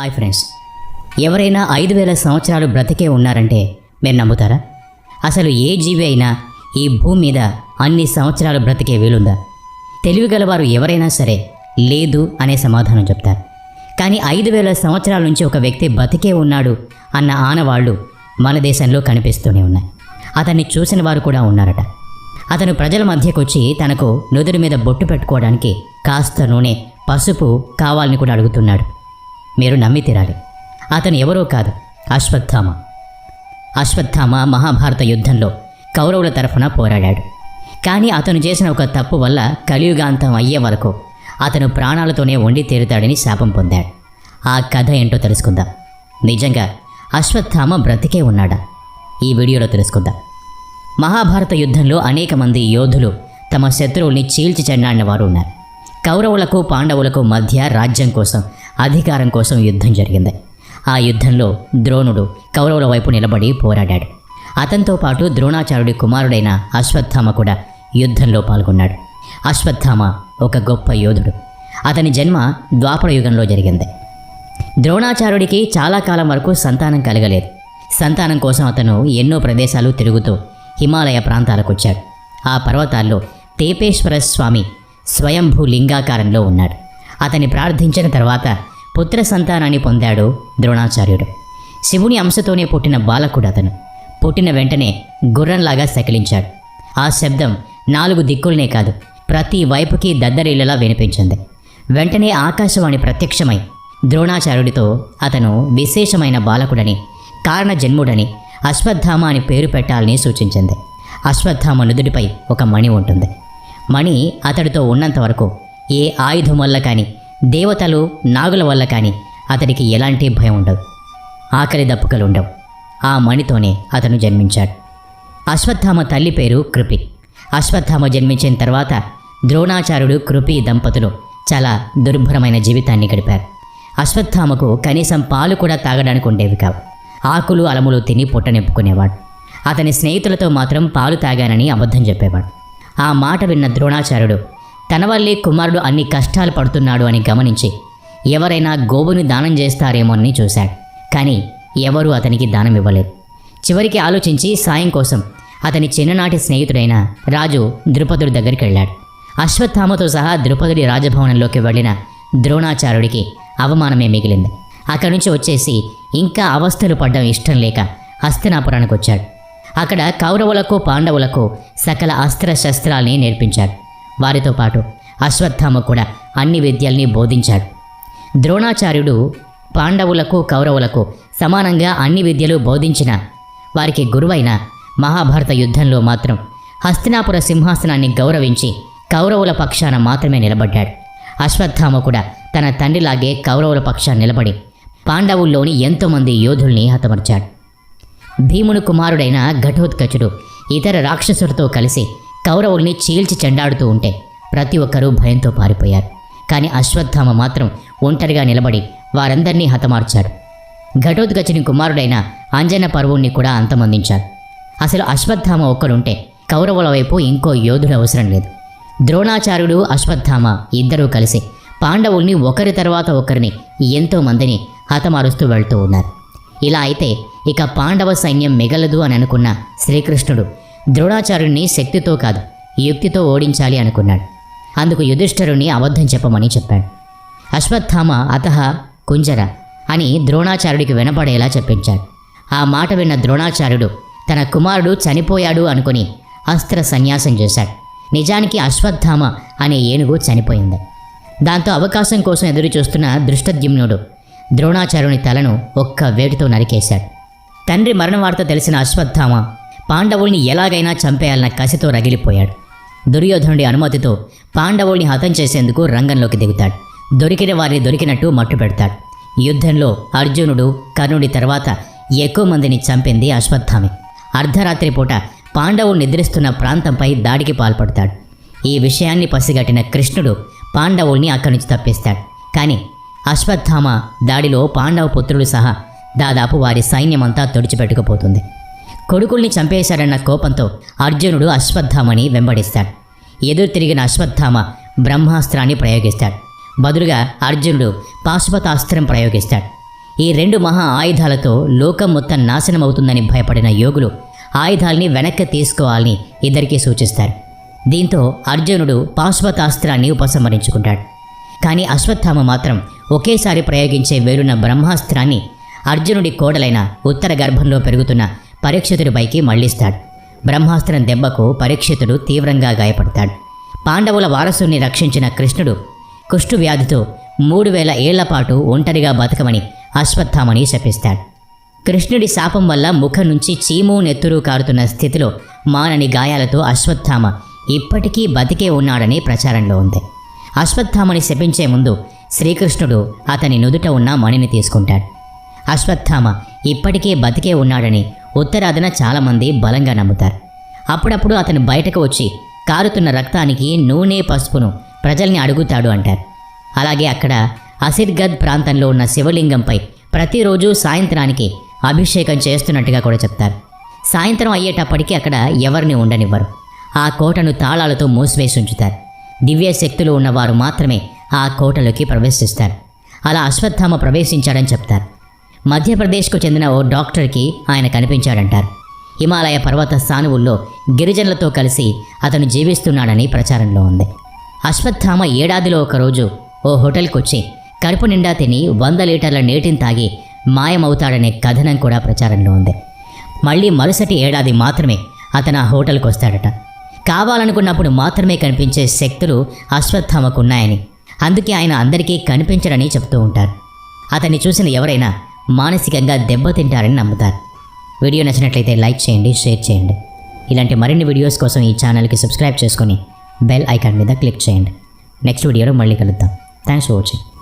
Hi friends. ఎవరైనా ఐదు వేల సంవత్సరాలు బ్రతికే ఉన్నారంటే మీరు నమ్ముతారా? అసలు ఏ జీవి అయినా ఈ భూమి మీద అన్ని సంవత్సరాలు బ్రతికే వీలుందా? తెలివిగలవారు ఎవరైనా సరే లేదు అనే సమాధానం చెప్తారు. కానీ ఐదు వేల సంవత్సరాల నుంచి ఒక వ్యక్తి బతికే ఉన్నాడు అన్న ఆనవాళ్ళు మన దేశంలో కనిపిస్తూనే ఉన్నాయి. అతన్ని చూసిన వారు కూడా ఉన్నారట. అతను ప్రజల మధ్యకు వచ్చి తనకు నుదురు మీద బొట్టు పెట్టుకోవడానికి కాస్త నూనె పసుపు కావాలని కూడా అడుగుతున్నాడు. మీరు నమ్మి తీరాలి. అతను ఎవరో కాదు అశ్వత్థామ. అశ్వత్థామ మహాభారత యుద్ధంలో కౌరవుల తరఫున పోరాడాడు. కానీ అతను చేసిన ఒక తప్పు వల్ల కలియుగాంతం అయ్యే వరకు అతను ప్రాణాలతోనే వండి తీరుతాడని శాపం పొందాడు. ఆ కథ ఏంటో తెలుసుకుందాం. నిజంగా అశ్వత్థామ బ్రతికే ఉన్నాడా? ఈ వీడియోలో తెలుసుకుందాం. మహాభారత యుద్ధంలో అనేక మంది యోధులు తమ శత్రువుల్ని చీల్చి చెన్నాడిన వారు ఉన్నారు. కౌరవులకు పాండవులకు మధ్య రాజ్యం కోసం అధికారం కోసం యుద్ధం జరిగింది. ఆ యుద్ధంలో ద్రోణుడు కౌరవుల వైపు నిలబడి పోరాడాడు. అతనితో పాటు ద్రోణాచార్యుడి కుమారుడైన అశ్వత్థామ కూడా యుద్ధంలో పాల్గొన్నాడు. అశ్వత్థామ ఒక గొప్ప యోధుడు. అతని జన్మ ద్వాపర యుగంలో జరిగింది. ద్రోణాచార్యుడికి చాలా కాలం వరకు సంతానం కలగలేదు. సంతానం కోసం అతను ఎన్నో ప్రదేశాలు తిరుగుతూ హిమాలయ ప్రాంతాలకు వచ్చాడు. ఆ పర్వతాల్లో తేపేశ్వర స్వామి స్వయంభూ లింగాకారంలో ఉన్నాడు. అతన్ని ప్రార్థించిన తర్వాత పుత్ర సంతానాన్ని పొందాడు ద్రోణాచార్యుడు. శివుని అంశతోనే పుట్టిన బాలకుడు అతను. పుట్టిన వెంటనే గుర్రంలాగా సకిలించాడు. ఆ శబ్దం నాలుగు దిక్కులనే కాదు ప్రతి వైపుకి దద్దరిల్లలా వినిపించింది. వెంటనే ఆకాశవాణి ప్రత్యక్షమై ద్రోణాచార్యుడితో అతను విశేషమైన బాలకుడని కారణ జన్ముడని అశ్వత్థామ అని పేరు పెట్టాలని సూచించింది. అశ్వత్థామ నుదుడిపై ఒక మణి ఉంటుంది. మణి అతడితో ఉన్నంత వరకు ఏ ఆయుధం వల్ల కానీ దేవతలు నాగుల వల్ల కానీ అతడికి ఎలాంటి భయం ఉండదు. ఆకలి దప్పుకలు ఉండవు. ఆ మణితోనే అతను జన్మించాడు. అశ్వత్థామ తల్లి పేరు కృపి. అశ్వత్థామ జన్మించిన తర్వాత ద్రోణాచార్యుడు కృపి దంపతులు చాలా దుర్భరమైన జీవితాన్ని గడిపారు. అశ్వత్థామకు కనీసం పాలు కూడా తాగడానికి ఉండేవి కావు. ఆకులు అలములు తిని పొట్ట నింపుకునేవాడు. అతని స్నేహితులతో మాత్రం పాలు తాగానని అబద్ధం చెప్పేవాడు. ఆ మాట విన్న ద్రోణాచార్యుడు తన వల్లే కుమారుడు అన్ని కష్టాలు పడుతున్నాడు అని గమనించి ఎవరైనా గోవుని దానం చేస్తారేమోనని చూశాడు. కానీ ఎవరూ అతనికి దానం ఇవ్వలేదు. చివరికి ఆలోచించి సాయం కోసం అతని చిన్ననాటి స్నేహితుడైన రాజు ద్రుపదుడి దగ్గరికి వెళ్ళాడు. అశ్వత్థామతో సహా ద్రుపదుడి రాజభవనంలోకి వెళ్ళిన ద్రోణాచార్యుడికి అవమానమే మిగిలింది. అక్కడి నుంచి వచ్చేసి ఇంకా అవస్థలు పడ్డం ఇష్టం లేక హస్తినాపురానికి వచ్చాడు. అక్కడ కౌరవులకు పాండవులకు సకల అస్త్ర శస్త్రాల్ని నేర్పించాడు. వారితో పాటు అశ్వత్థామ కూడా అన్ని విద్యల్ని బోధించాడు. ద్రోణాచార్యుడు పాండవులకు కౌరవులకు సమానంగా అన్ని విద్యలు బోధించిన వారికి గురువైన మహాభారత యుద్ధంలో మాత్రం హస్తినాపుర సింహాసనాన్ని గౌరవించి కౌరవుల పక్షాన మాత్రమే నిలబడ్డాడు. అశ్వత్థామ కూడా తన తండ్రిలాగే కౌరవుల పక్షాన నిలబడి పాండవుల్లోని ఎంతోమంది యోధుల్ని హతమర్చాడు. భీముని కుమారుడైన ఘటోత్కచుడు ఇతర రాక్షసులతో కలిసి కౌరవుల్ని చీల్చి చెండాడుతూ ఉంటే ప్రతి ఒక్కరూ భయంతో పారిపోయారు. కానీ అశ్వత్థామ మాత్రం ఒంటరిగా నిలబడి వారందరినీ హతమార్చాడు. ఘటోత్కచుని కుమారుడైన అంజన పర్వుణ్ణి కూడా అంతమందించాడు. అసలు అశ్వత్థామ ఒక్కడుంటే కౌరవుల వైపు ఇంకో యోధుడు అవసరం లేదు. ద్రోణాచార్యుడు అశ్వత్థామ ఇద్దరూ కలిసి పాండవుల్ని ఒకరి తర్వాత ఒకరిని ఎంతో మందిని హతమారుస్తూ వెళ్తూ ఉన్నారు. ఇలా అయితే ఇక పాండవ సైన్యం మిగలదు అని అనుకున్న శ్రీకృష్ణుడు ద్రోణాచార్యుణ్ణి శక్తితో కాదు యుక్తితో ఓడించాలి అనుకున్నాడు. అందుకు యుధిష్ఠరుణ్ణి అబద్ధం చెప్పమని చెప్పాడు. అశ్వత్థామ అతహ కుంజర అని ద్రోణాచార్యుడికి వినపడేలా చెప్పించాడు. ఆ మాట విన్న ద్రోణాచార్యుడు తన కుమారుడు చనిపోయాడు అనుకుని అస్త్ర సన్యాసం చేశాడు. నిజానికి అశ్వత్థామ అనే ఏనుగు చనిపోయింది. దాంతో అవకాశం కోసం ఎదురు చూస్తున్న దృష్టద్యుమ్నుడు ద్రోణాచార్యుని తలను ఒక్క వేటితో నరికేశాడు. తండ్రి మరణ వార్త తెలిసిన అశ్వత్థామ పాండవుల్ని ఎలాగైనా చంపేయాలన్న కసితో రగిలిపోయాడు. దుర్యోధనుడి అనుమతితో పాండవుల్ని హతం చేసేందుకు రంగంలోకి దిగుతాడు. దొరికిన వారిని దొరికినట్టు మట్టు పెడతాడు. యుద్ధంలో అర్జునుడు కర్ణుడి తర్వాత ఎక్కువ మందిని చంపింది అశ్వత్థామి. అర్ధరాత్రి పూట పాండవులు నిద్రిస్తున్న ప్రాంతంపై దాడికి పాల్పడతాడు. ఈ విషయాన్ని పసిగట్టిన కృష్ణుడు పాండవుల్ని అక్కడి నుంచి తప్పిస్తాడు. కానీ అశ్వత్థామ దాడిలో పాండవ పుత్రులు సహా దాదాపు వారి సైన్యమంతా తుడిచిపెట్టుకుపోతుంది. కొడుకుల్ని చంపేశారన్న కోపంతో అర్జునుడు అశ్వత్థామని వెంబడిస్తాడు. ఎదురు తిరిగిన అశ్వత్థామ బ్రహ్మాస్త్రాన్ని ప్రయోగిస్తాడు. బదులుగా అర్జునుడు పాశుపతాస్త్రం ప్రయోగిస్తాడు. ఈ రెండు మహా ఆయుధాలతో లోకం మొత్తం నాశనం అవుతుందని భయపడిన యోగులు ఆయుధాల్ని వెనక్కి తీసుకోవాలని ఇద్దరికీ సూచిస్తారు. దీంతో అర్జునుడు పాశ్వతాస్త్రాన్ని ఉపసంహరించుకుంటాడు. కానీ అశ్వత్థామ మాత్రం ఒకేసారి ప్రయోగించే వేలున్న బ్రహ్మాస్త్రాన్ని అర్జునుడి కోడలైన ఉత్తర గర్భంలో పెరుగుతున్న పరీక్షితుడిపైకి మళ్ళిస్తాడు. బ్రహ్మాస్త్రం దెబ్బకు పరీక్షితుడు తీవ్రంగా గాయపడతాడు. పాండవుల వారసుని రక్షించిన కృష్ణుడు కుష్టు వ్యాధితో మూడు వేల ఏళ్ళ పాటు ఒంటరిగా బతకమని అశ్వత్థామని శపిస్తాడు. కృష్ణుడి శాపం వల్ల ముఖం నుంచి చీము నెత్తురు కారుతున్న స్థితిలో మానని గాయాలతో అశ్వత్థామ ఇప్పటికీ బతికే ఉన్నాడని ప్రచారంలో ఉంది. అశ్వత్థామని శపించే ముందు శ్రీకృష్ణుడు అతని నుదుట ఉన్న మణిని తీసుకుంటాడు. అశ్వత్థామ ఇప్పటికే బతికే ఉన్నాడని ఉత్తరాదిన చాలామంది బలంగా నమ్ముతారు. అప్పుడప్పుడు అతను బయటకు వచ్చి కారుతున్న రక్తానికి నూనె పసుపును ప్రజల్ని అడుగుతాడు అంటారు. అలాగే అక్కడ అసిర్గద్ ప్రాంతంలో ఉన్న శివలింగంపై ప్రతిరోజు సాయంత్రానికి అభిషేకం చేస్తున్నట్టుగా కూడా చెప్తారు. సాయంత్రం అయ్యేటప్పటికీ అక్కడ ఎవరిని ఉండనివ్వరు. ఆ కోటను తాళాలతో మూసివేసి ఉంచుతారు. దివ్య శక్తులు ఉన్నవారు మాత్రమే ఆ కోటలోకి ప్రవేశిస్తారు. అలా అశ్వత్థామ ప్రవేశించాడని చెప్తారు. మధ్యప్రదేశ్కు చెందిన ఓ డాక్టర్కి ఆయన కనిపించాడంటారు. హిమాలయ పర్వత సానువుల్లో గిరిజనులతో కలిసి అతను జీవిస్తున్నాడని ప్రచారంలో ఉంది. అశ్వత్థామ ఏడాదిలో ఒకరోజు ఓ హోటల్కి వచ్చి కడుపు నిండా తిని వంద లీటర్ల నీటిని తాగి మాయమవుతాడనే కథనం కూడా ప్రచారంలో ఉంది. మళ్ళీ మరుసటి ఏడాది మాత్రమే అతను ఆ హోటల్కి వస్తాడట కావాలనుకున్నప్పుడు మాత్రమే కనిపించే శక్తులు అశ్వత్థామకున్నాయని అందుకే ఆయన అందరికీ కనిపించడని చెప్తూ ఉంటారు. అతన్ని చూసిన ఎవరైనా మానసికంగా దెబ్బతింటారని నమ్ముతారు. వీడియో నచ్చినట్లయితే లైక్ చేయండి షేర్ చేయండి. ఇలాంటి మరిన్ని వీడియోస్ కోసం ఈ ఛానల్కి సబ్స్క్రైబ్ చేసుకొని బెల్ ఐకాన్ మీద క్లిక్ చేయండి. నెక్స్ట్ వీడియోలో మళ్ళీ కలుద్దాం. Thanks for watching.